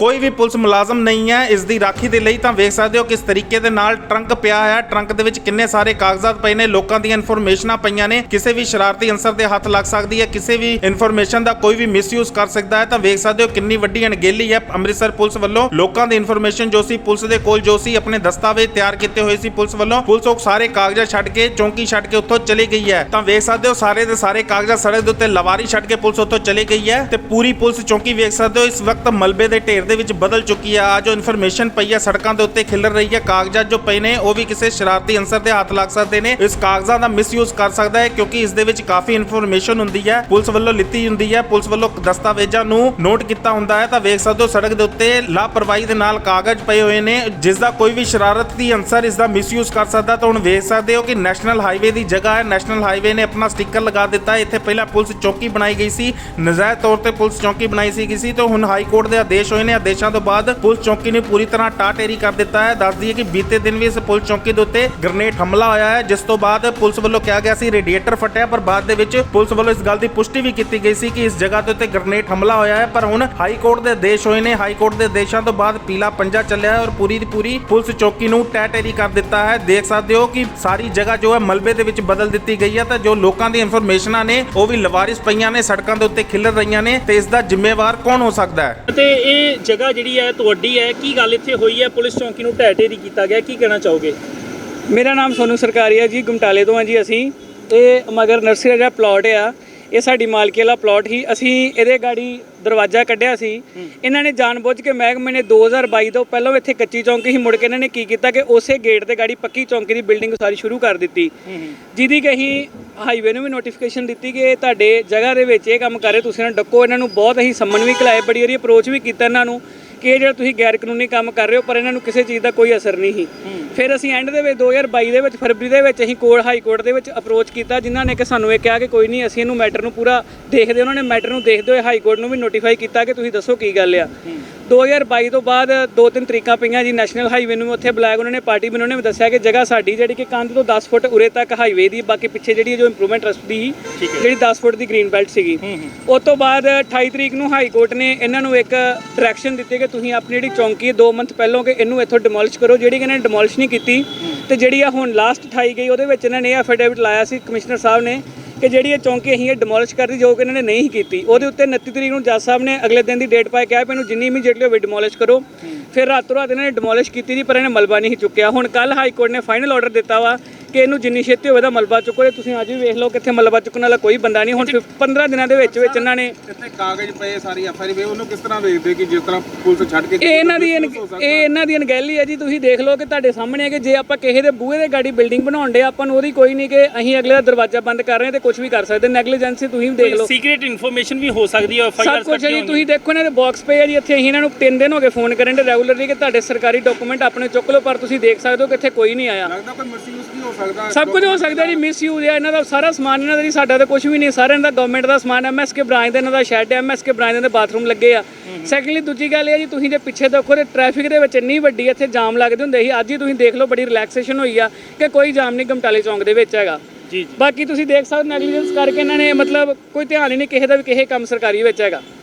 ਕੋਈ ਵੀ ਪੁਲਿਸ ਮੁਲਾਜ਼ਮ ਨਹੀਂ ਹੈ, ਇਸ ਦੀ ਰਾਖੀ ਦੇ ਲਈ ਤਾਂ ਵੇਖ ਸਕਦੇ ਹੋ ਕਿਸ ਤਰੀਕੇ ਦੇ ਨਾਲ ਟਰੰਕ ਪਿਆ ਹੈ। ਟਰੰਕ ਦੇ ਵਿੱਚ ਕਿੰਨੇ ਸਾਰੇ ਕਾਗਜ਼ਾਤ ਪਏ ਨੇ, ਲੋਕਾਂ ਦੀਆਂ ਇਨਫੋਰਮੇਸ਼ਨਾਂ ਪਈਆਂ ਨੇ। ਕਿਸੇ ਵੀ ਸ਼ਰਾਰਤੀ ਅੰਸਰ ਦੇ ਹੱਥ ਲੱਗ ਸਕਦੀ ਹੈ, ਕਿਸੇ ਵੀ ਇਨਫੋਰਮੇਸ਼ਨ ਦਾ ਕੋਈ ਵੀ ਮਿਸਯੂਜ਼ ਕਰ ਸਕਦਾ ਹੈ ਤਾਂ ਵੇਖ ਸਕਦੇ ਹੋ ਕਿੰਨੀ ਵੱਡੀ ਅਣਗਹਿਲੀ ਹੈ ਅੰਮ੍ਰਿਤਸਰ ਪੁਲਿਸ ਵੱਲੋਂ। ਲੋਕਾਂ ਦੀ ਇਨਫੋਰਮੇਸ਼ਨ ਜੋ ਸੀ, ਪੁਲਿਸ ਦੇ ਕੋਲ ਜੋ ਸੀ, ਆਪਣੇ ਦਸਤਾਵੇਜ਼ ਤਿਆਰ ਕੀਤੇ ਹੋਏ ਸੀ ਪੁਲਿਸ ਵੱਲੋਂ। ਪੁਲਿਸ ਉਹ ਸਾਰੇ ਕਾਗਜ਼ਾਤ ਛੱਡ ਕੇ, ਚੌਂਕੀ ਛੱਡ ਕੇ ਉੱਥੋਂ ਚਲੀ ਗਈ ਹੈ। ਤਾਂ ਵੇਖ ਸਕਦੇ ਹੋ ਸਾਰੇ ਦੇ ਸਾਰੇ ਕਾਗਜ਼ਾਤ ਸੜਕ ਦੇ ਉੱਤੇ ਲਵਾਰੀ ਛੱਡ ਕੇ ਪੁਲਿਸ ਉੱਥੋਂ ਚਲੀ ਗਈ ਹੈ ਤੇ ਪੂਰੀ ਪੁਲਿਸ ਚੌਂਕੀ ਵੇਖ ਸਕਦੇ ਹੋ, ਇਸ ਵਕਤ ਮਲਬੇ ਦੇ ਢੇਰ ਦੇ ਵਿੱਚ ਬਦਲ ਚੁੱਕੀ ਹੈ ਆ ਜੋ ਇਨਫੋਰਮੇਸ਼ਨ ਪਈ ਹੈ ਸੜਕਾਂ ਦੇ ਉੱਤੇ ਖਿਲਰ ਰਹੀ ਹੈ ਕਾਗਜ਼ਾਤ ਜੋ ਪਏ ਨੇ, ਉਹ ਵੀ ਕਿਸੇ ਸ਼ਰਾਰਤੀ ਅਨਸਰ ਦੇ ਹੱਥ ਲੱਗ ਸਕਦੇ ਨੇ। ਇਸ ਕਾਗਜ਼ਾਂ ਦਾ ਮਿਸਯੂਜ਼ ਕਰ ਸਕਦਾ ਹੈ, ਕਿਉਂਕਿ ਇਸ ਦੇ ਵਿੱਚ ਕਾਫੀ ਇਨਫੋਰਮੇਸ਼ਨ ਹੁੰਦੀ ਹੈ ਪੁਲਿਸ ਵੱਲੋਂ ਲਿੱਤੀ ਹੁੰਦੀ ਹੈ ਪੁਲਿਸ ਵੱਲੋਂ ਦਸਤਾਵੇਜ਼ਾਂ ਨੂੰ ਨੋਟ ਕੀਤਾ ਹੁੰਦਾ ਹੈ। ਤਾਂ ਵੇਖ ਸਕਦੇ ਹੋ ਸੜਕ ਦੇ ਉੱਤੇ ਲਾਪਰਵਾਹੀ ਦੇ ਨਾਲ ਕਾਗਜ਼ ਪਏ ਹੋਏ ਨੇ, ਜਿਸ ਦਾ ਕੋਈ ਵੀ ਸ਼ਰਾਰਤੀ ਅਨਸਰ ਇਸ ਦਾ ਮਿਸਯੂਜ਼ ਕਰ ਸਕਦਾ। ਤਾਂ ਹੁਣ ਵੇਖ ਸਕਦੇ ਹੋ ਕਿ ਨੈਸ਼ਨਲ ਹਾਈਵੇ ਦੀ ਜਗ੍ਹਾ ਹੈ। ਨੈਸ਼ਨਲ ਹਾਈਵੇ ਨੇ ਆਪਣਾ ਸਟicker ਲਗਾ ਦਿੱਤਾ। ਹੈ ਇੱਥੇ ਪਹਿਲਾਂ ਪੁਲਿਸ ਚੌਕੀ ਬਣਾਈ ਗਈ ਸੀ। ਨਜਾਇਜ਼ ਤੌਰ ਤੇ ਪੁਲਿਸ ਚੌਕੀ ਬਣਾਈ ਸੀ ਗਈ ਸੀ। ਤੇ ਹੁਣ ਹਾਈ ਕੋਰਟ ਦੇ ਆਦੇਸ਼ ਹੋਏ ਨੇ। ਆਦੇਸ਼ਾਂ ਤੋਂ ਬਾਅਦ ਪੁਲਿਸ ਚੌਕੀ ਨੇ ਪੂਰੀ ਤਰ੍ਹਾਂ ਟਾਟੇਰੀ ਕਰ ਦਿੱਤਾ ਹੈ। ਦੱਸ ਦਈਏ ਕਿ ਬੀਤੇ ਦਿਨ ਵੀ ਇਸ ਪੁਲਿਸ ਚੌਕੀ ਦੇ ਉੱਤੇ ਗ੍ਰਨੇਡ ਹਮਲਾ ਹੋਇਆ ਹੈ, ਜਿਸ ਤੋਂ ਬਾਅਦ ਪੁਲਿਸ ਵੱਲੋਂ ਕਿਹਾ ਗਿਆ ਸੀ ਰੇਡੀਏਟਰ ਫਟਿਆ, ਪਰ ਬਾਅਦ ਦੇ ਵਿੱਚ ਪੁਲਿਸ ਵੱਲੋਂ ਇਸ ਗੱਲ ਦੀ ਪੁਸ਼ਟੀ ਵੀ ਕੀਤੀ ਗਈ ਸੀ ਕਿ ਇਸ ਜਗ੍ਹਾ ਦੇ ਉੱਤੇ ਗ੍ਰਨੇਡ ਹਮਲਾ ਹੋਇਆ ਹੈ। ਪਰ ਹੁਣ ਹਾਈ ਕੋਰਟ ਦੇ ਆਦੇਸ਼ ਹੋਏ ਨੇ। ਹਾਈ ਕੋਰਟ ਦੇ ਆਦੇਸ਼ਾਂ ਤੋਂ ਬਾਅਦ ਪੀਲਾ ਪੰਜਾ ਚੱਲਿਆ ਹੈ ਔਰ ਪੂਰੀ ਦੀ ਪੂਰੀ ਪੁਲਿਸ ਚੌਕੀ ਨੂੰ ਟੈਟੇਰੀ ਕਰ ਦਿੱਤਾ ਹੈ। ਦੇਖ ਸਕਦੇ ਹੋ ਕਿ ਸਾਰੀ ਜਗ੍ਹਾ ਜੋ ਹੈ ਮਲਬੇ ਦੇ ਵਿੱਚ ਬਦਲ ਦਿੱਤੀ ਗਈ ਹੈ ਤਾਂ ਜੋ ਲੋਕਾਂ ਦੀ ਇਨਫੋਰਮੇਸ਼ਨਾਂ ਨੇ ਉਹ ਵੀ ਲਵਾਰਿਸ ਪਈਆਂ ਨੇ, ਸੜਕਾਂ ਦੇ ਉੱਤੇ ਖਿਲਰ ਰਹੀਆਂ ਨੇ ਤੇ ਇਸ ਦਾ ਜ਼ਿੰਮੇਵਾਰ ਕੌਣ ਹੋ ਸਕਦਾ ਹੈ? ਤੇ ਇਹ ਜਗ੍ਹਾ ਜਿਹੜੀ ਹੈ, ਤੁਹਾਡੀ ਹੈ, ਕੀ ਗੱਲ ਇੱਥੇ ਹੋਈ ਹੈ? ਪੁਲਿਸ ਚੌਂਕੀ ਨੂੰ ਢਹਿ ਢੇਰੀ ਕੀਤਾ ਗਿਆ, ਕੀ ਕਹਿਣਾ ਚਾਹੋਗੇ? ਮੇਰਾ ਨਾਮ ਸੋਨੂ ਸਰਕਾਰੀ ਹੈ ਜੀ, ਗੁਮਟਾਲੇ ਤੋਂ ਹਾਂ ਜੀ ਅਸੀਂ। ਇਹ ਮਗਰ ਨਰਸਰੀ ਦਾ ਜਿਹੜਾ ਪਲਾਟ ਆ ਇਹ ਸਾਡੀ ਮਾਲਕੀ ਵਾਲਾ ਪਲਾਟ ਹੀ ਅਸੀਂ ਇਹਦੇ ਗਾੜੀ ਦਰਵਾਜ਼ਾ ਕੱਢਿਆ ਸੀ। ਇਹਨਾਂ ਨੇ ਜਾਣਬੁੱਝ ਕੇ ਮਹਿਕਮੇ ਨੇ 2022 ਤੋਂ ਪਹਿਲਾਂ ਇੱਥੇ ਕੱਚੀ ਚੌਂਕੀ ਸੀ। ਮੁੜ ਕੇ ਇਹਨਾਂ ਨੇ ਕੀ ਕੀਤਾ ਕਿ ਉਸੇ ਗੇਟ ਤੇ ਗਾੜੀ ਪੱਕੀ ਚੌਂਕੀ ਦੀ ਬਿਲਡਿੰਗ ਸਾਰੀ ਸ਼ੁਰੂ ਕਰ ਦਿੱਤੀ। ਜਿਹਦੀ ਕਿ ਅਸੀਂ ਹਾਈਵੇ ਨੂੰ ਵੀ ਨੋਟੀਫਿਕੇਸ਼ਨ ਦਿੱਤੀ ਕਿ ਇਹ ਤੁਹਾਡੇ ਜਗ੍ਹਾ ਦੇ ਵਿੱਚ ਇਹ ਕੰਮ ਕਰ ਰਹੇ। ਤੁਸੀਂ ਇਹਨਾਂ ਡੱਕੋ। ਇਹਨਾਂ ਨੂੰ ਬਹੁਤ ਅਸੀਂ ਸੰਮਨ ਵੀ ਕਲਾਏ ਬੜੀ ਵਾਰੀ ਅਪਰੋਚ ਵੀ ਕੀਤਾ ਇਹਨਾਂ ਨੂੰ। ਕਿ ਇਹ ਜਿਹੜਾ ਤੁਸੀਂ ਗੈਰ ਕਾਨੂੰਨੀ ਕੰਮ ਕਰ ਰਹੇ ਹੋ ਪਰ ਇਹਨਾਂ ਨੂੰ ਕਿਸੇ ਚੀਜ਼ ਦਾ ਕੋਈ ਅਸਰ ਨਹੀਂ ਸੀ। ਫਿਰ ਅਸੀਂ ਐਂਡ ਦੇ ਵਿੱਚ 2022 ਦੇ ਵਿੱਚ ਫਰਵਰੀ ਦੇ ਵਿੱਚ ਅਸੀਂ ਕੋਰਟ ਹਾਈ ਕੋਰਟ ਦੇ ਵਿੱਚ ਅਪਰੋਚ ਕੀਤਾ ਜਿਨ੍ਹਾਂ ਨੇ ਕਿ ਸਾਨੂੰ ਇਹ ਕਿਹਾ ਕਿ ਕੋਈ ਨਹੀਂ ਅਸੀਂ ਇਹਨੂੰ ਮੈਟਰ ਨੂੰ ਪੂਰਾ ਦੇਖਦੇ ਉਹਨਾਂ ਨੇ ਮੈਟਰ ਨੂੰ ਦੇਖਦੇ ਹੋਏ ਹਾਈ ਕੋਰਟ ਨੂੰ ਵੀ ਨੋਟੀਫਾਈ ਕੀਤਾ ਕਿ ਤੁਸੀਂ ਦੱਸੋ ਕੀ ਗੱਲ ਆ। 2022 ਤੋਂ ਬਾਅਦ ਦੋ ਤਿੰਨ ਤਰੀਕਾਂ ਪਈਆਂ ਜੀ ਨੈਸ਼ਨਲ ਹਾਈਵੇ ਨੂੰ ਉੱਥੇ ਬੁਲਾਇਆ ਉਹਨਾਂ ਨੇ ਪਾਰਟੀ ਵੀ ਉਹਨਾਂ ਨੇ ਦੱਸਿਆ ਕਿ ਜਗ੍ਹਾ ਸਾਡੀ ਜਿਹੜੀ ਕਿ ਕੰਧ ਤੋਂ 10 ਫੁੱਟ ਉਰੇ ਤੱਕ ਹਾਈਵੇ ਦੀ ਬਾਕੀ ਪਿੱਛੇ ਜਿਹੜੀ ਜੋ ਇੰਪਰੂਵਮੈਂਟ ਟਰਸਟ ਦੀ ਸੀ, ਜਿਹੜੀ 10 ਫੁੱਟ ਦੀ ਗ੍ਰੀਨ ਬੈਲਟ ਸੀਗੀ। ਉਸ ਤੋਂ ਬਾਅਦ 28 ਤਰੀਕ ਨੂੰ ਹਾਈ ਕੋਰਟ ਨੇ ਇਹਨਾਂ ਨੂੰ ਇੱਕ ਡਾਇਰੈਕਸ਼ਨ ਦਿੱਤੀ ਕਿ ਕਿ ਤੁਸੀਂ ਆਪਣੀ ਜਿਹੜੀ ਚੌਂਕੀ ਹੈ 2 ਮੰਥ ਪਹਿਲਾਂ ਕਿ ਇਹਨੂੰ ਇੱਥੋਂ ਡਿਮੋਲਿਸ਼ ਕਰੋ, ਜਿਹੜੀ ਕਿ ਇਹਨਾਂ ਨੇ ਡਿਮੋਲਿਸ਼ ਨਹੀਂ ਕੀਤੀ, ਤੇ ਜਿਹੜੀ ਆ ਹੁਣ ਲਾਸਟ 28 ਗਈ, ਉਹਦੇ ਵਿੱਚ ਇਹਨਾਂ ਨੇ ਇਹ ਐਫੀਡੇਵਿਟ ਲਾਇਆ ਸੀ ਕਮਿਸ਼ਨਰ ਸਾਹਿਬ ਨੇ, ਕਿ ਜਿਹੜੀ ਇਹ ਚੌਂਕੀ ਅਸੀਂ ਇਹ ਡਿਮੋਲਿਸ਼ ਕਰਦੀ ਜੋ ਕਿ ਇਹਨਾਂ ਨੇ ਨਹੀਂ ਕੀਤੀ। ਉਹਦੇ ਉੱਤੇ 29 ਤਰੀਕ ਨੂੰ ਜੱਜ ਸਾਹਿਬ ਨੇ ਅਗਲੇ ਦਿਨ ਦੀ ਡੇਟ ਪਾਇਆ ਕਿਹਾ ਵੀ ਇਹਨੂੰ ਜਿੰਨੀ ਇਮੀਡੀਏਟਲੀ ਹੋਵੇ ਡਿਮੋਲਿਸ਼ ਕਰੋ। ਫਿਰ ਰਾਤੋਂ ਰਾਤ ਇਹਨਾਂ ਨੇ ਡਿਮੋਲਿਸ਼ ਕੀਤੀ ਜੀ ਪਰ ਇਹਨੇ ਮਲਬਾ ਨਹੀਂ ਚੁੱਕਿਆ। ਹੁਣ ਕੱਲ ਹਾਈ ਕੋਰਟ ਨੇ ਫਾਈਨਲ ਆਰਡਰ ਦਿੱਤਾ ਵਾ ਕਿ ਇਹਨੂੰ ਜਿੰਨੀ ਛੇਤੀ ਹੋਵੇ ਦਾ ਮਲਬਾ ਚੁੱਕੋ ਤੇ ਤੁਸੀਂ ਅੱਜ ਵੀ ਵੇਖ ਲਓ ਕਿੱਥੇ ਮਲਬਾ ਚੁੱਕਣ ਵਾਲਾ ਕੋਈ ਬੰਦਾ ਨਹੀਂ। ਹੁਣ 15 ਦਿਨਾਂ ਦੇ ਵਿੱਚ ਵਿੱਚ ਇਹਨਾਂ ਨੇ ਇੱਥੇ ਕਾਗਜ਼ ਪਏ ਸਾਰੀ ਐਫਆਈਆਰ ਵੇ ਉਹਨੂੰ ਕਿਸ ਤਰ੍ਹਾਂ ਵੇਖਦੇ ਕਿ ਜਿਸ ਤਰ੍ਹਾਂ ਪੁਲਿਸ ਛੱਡ ਕੇ ਇਹ ਇਹਨਾਂ ਦੀ ਇਹ ਇਹਨਾਂ ਦੀ ਅਣਗਹਿਲੀ ਹੈ ਜੀ ਤੁਸੀਂ ਦੇਖ ਲਓ ਕਿ ਤੁਹਾਡੇ ਸਾਹਮਣੇ ਹੈ ਕਿ ਜੇ ਆਪਾਂ ਕਿਸੇ ਦੇ ਬੂਹੇ ਦੇ ਗਾੜੀ ਬਿਲਡਿੰਗ ਬਣਾਉਣ ਦੇ ਆਪਾਂ ਨੂੰ ਉਹਦੀ ਕੋਈ ਨਹੀਂ ਕਿ ਅਸੀਂ ਅਗਲੇ ਦਾ ਦਰਵਾਜ਼ਾ ਬੰਦ ਕਰ ਰਹੇ ਹਾਂ ਤੇ ਕੁਝ ਵੀ ਕਰ ਸਕਦੇ। ਨੈਗਲੀਜੈਂਸੀ ਤੁਸੀਂ ਵੀ ਦੇਖ ਲਓ। ਸੀਕ੍ਰੀਟ ਇਨਫੋਰਮੇਸ਼ਨ ਵੀ ਹੋ ਸਕਦੀ ਹੈ ਸਭ ਕੁਝ ਹੈ ਜੀ ਤੁਸੀਂ ਦੇਖੋ ਇਹਨਾਂ ਦੇ ਬਾਕਸ ਪਏ ਆ ਜੀ ਇੱਥੇ ਅਸੀਂ ਇਹਨਾਂ ਨੂੰ 3 ਦਿਨ ਹੋ ਗਏ ਫੋਨ ਕਰਨ ਦੇ ਰੈਗੂਲਰਲੀ ਕਿ ਤੁਹਾਡੇ ਸਰਕਾਰੀ ਡਾਕੂਮੈਂਟ ਆਪਣੇ ਚੁੱਕ ਲਓ ਪਰ ਤੁਸੀਂ ਦੇਖ ਸਕਦੇ ਹੋ ਕਿ ਇੱਥੇ ਕੋਈ ਨਹੀਂ ਆਇਆ। ਲੱਗਦਾ ਕੋਈ ਮਿਸਯੂਜ਼ ਵੀ ਹੋ ਸਕਦਾ ਸਭ ਕੁਝ ਹੋ ਸਕਦਾ ਜੀ ਮਿਸਯੂਜ਼ ਹੈ ਇਹਨਾਂ ਦਾ ਸਾਰਾ ਸਮਾਨ ਇਹਨਾਂ ਦਾ ਜੀ ਸਾਡਾ ਤਾਂ ਕੁਝ ਵੀ ਨਹੀਂ ਸਾਰਾ ਇਹਨਾਂ ਦਾ ਗਵਰਨਮੈਂਟ ਦਾ ਸਮਾਨ ਐਮਐਸਕੇ ਬ੍ਰਾਂਚ ਦਾ ਇਹਨਾਂ ਦਾ ਸ਼ੈੱਡ ਹੈ ਐਮਐਸਕੇ ਬ੍ਰਾਂਚ ਦੇ ਬਾਥਰੂਮ ਲੱਗੇ ਆ। ਸੈਕੰਡਲੀ ਦੂਜੀ ਗੱਲ ਇਹ ਹੈ ਜੀ ਤੁਸੀਂ ਜੇ ਪਿੱਛੇ ਦੇਖੋ ਤੇ ਟ੍ਰੈਫਿਕ ਦੇ ਵਿੱਚ ਇੰਨੀ ਵੱਡੀ ਇੱਥੇ ਜਾਮ ਲੱਗਦੇ ਹੁੰਦੇ ਸੀ ਅੱਜ ਹੀ ਤੁਸੀਂ ਦੇਖ ਲਓ ਬੜੀ ਰਿਲੈਕਸੇਸ਼ਨ ਹੋਈ ਆ ਕਿ ਕੋਈ ਜਾਮ ਨਹੀਂ ਗਮਟਾਲੇ ਚੌਂਕ ਦੇ ਵਿੱਚ ਹੈਗਾ। ਜੀ ਜੀ। ਬਾਕੀ ਤੁਸੀਂ ਦੇਖ ਸਕਦੇ ਨੈਗਲੀਜੈਂਸ ਕਰਕੇ ਇਹਨਾਂ ਨੇ ਮਤਲਬ ਕੋਈ ਧਿਆਨ ਹੀ ਨਹੀਂ ਕਿਸੇ ਦਾ ਵੀ ਕਿਸੇ ਕੰਮ ਸਰਕਾਰੀ ਵਿੱਚ ਹੈਗਾ।